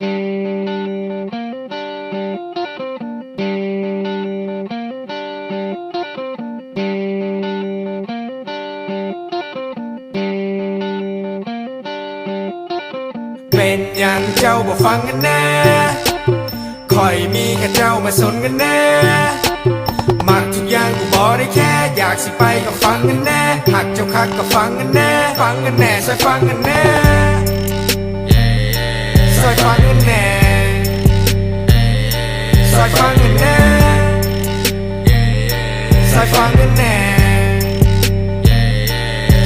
เป็นอย่างเจ้าบ่ฟังกันแน่คอยมีแค่เจ้ามาสนกันแน่มักทุกอย่างกูบอกได้แค่ อยากสิไปก็ฟังกันแน่หักเจ้าคักก็ฟังกันแน่ ฟังกันแน่ซอยฟังกันแน่ ซอยฟังกันแน่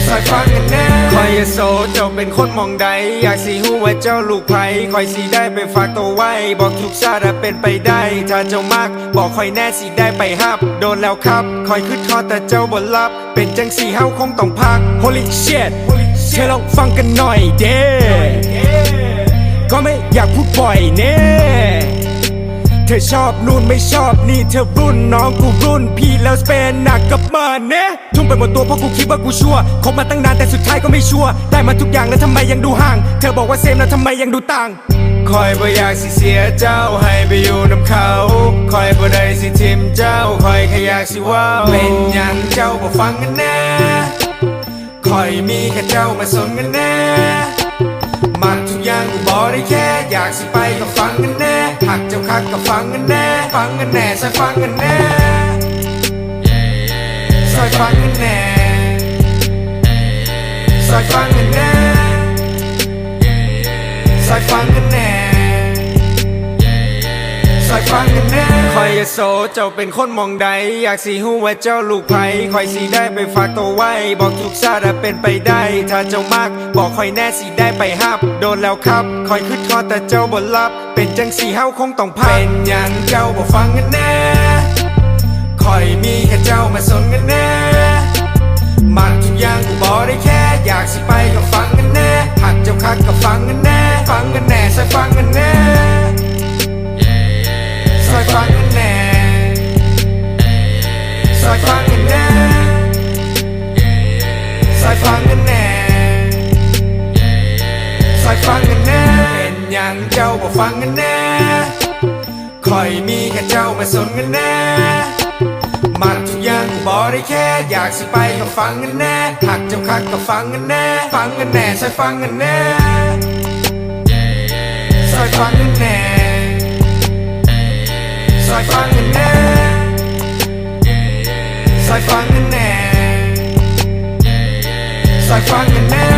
ซอยฟังกันแน่คอยอย่าโซเจ้าเป็นคนมองใด อยากสิหูว่าเจ้าลูกไผคอยสิได้ไปฝากตัวไว้ บอกทุกชาติอะเป็นไปได้ ถ้าเจ้ามาก บอกคอยแน่สิได้ไปฮับ โดนแล้วครับ คอยคืดทอดแต่เจ้าบ่รับ เป็นจังสีเฮาคงต้องพัก Holy shit เธอลองฟังกันหน่อยเด้ก็ไม่อยากพูดบ่อยเน่เธอชอบนู่นไม่ชอบนี่เธอรุ่นน้องกูรุ่น พี่แล้วสเปนหนักกับมันเนะทุ่มไปหมดตัวเพราะกูคิดว่ากูชัวคบมาตั้งนานแต่สุดท้ายก็ไม่ชัวได้มาทุกอย่างแล้วทำไมยังดูห่าง เธอบอกว่าเซมแล้วทำไมยังดูต่างคอยบ่อยากสิเสียเจ้าให้ไปอยู่น้ำเขาคอยบ่ได้สิทิมเจ้าคอยแค่อยากสิว่าเป็นหยังเจ้าบ่ฟังกันแน่คอยมีแค่เจ้ามาสนกันแน่มักทุกอย่างกูบอกได้แค่อยากสิไปก็ฟังกัน หักเจ้าคักก็ฟังกันแน่ฟังกันแน่ซอยฟังกันแน่ซอยฟังกันแน่ซอยฟังกันแน่ซอยฟังกันแน่ซอยฟังกันแน่ คอยอย่าโซเจ้าเป็นคนมองใด อยากสิหูว่าเจ้าลูกไผคอยสิได้ไปฝากตัวไว้ บอกทุกชาติอะเป็นไปได้ ถ้าเจ้ามาก บอกคอยแน่สิได้ไปฮับ โดนแล้วครับ คอยคืดทอดแต่เจ้าบ่รับ เป็นจังสีเฮาคงต้องพักเป็นอย่างเจ้าบ่ฟังกันแน่คอยมีแค่เจ้ามาสนกันแน่มักทุกอย่างกูบอกได้แค่อยากสิไป ย่างเจ้าบ่ฟังกันแน่คอยมีแค่เจ้ามาสนกันแน่มักทุกอย่างกูบอกได้แค่ อยากสิไปก็ฟังกันแน่หักเจ้าคักก็ฟังกันแน่ ฟังกันแน่ซอยฟังกันแน่ซอยฟังกันแน่ซอยฟังกันแน่ซอยฟังกันแน่ซอยฟังกันแน่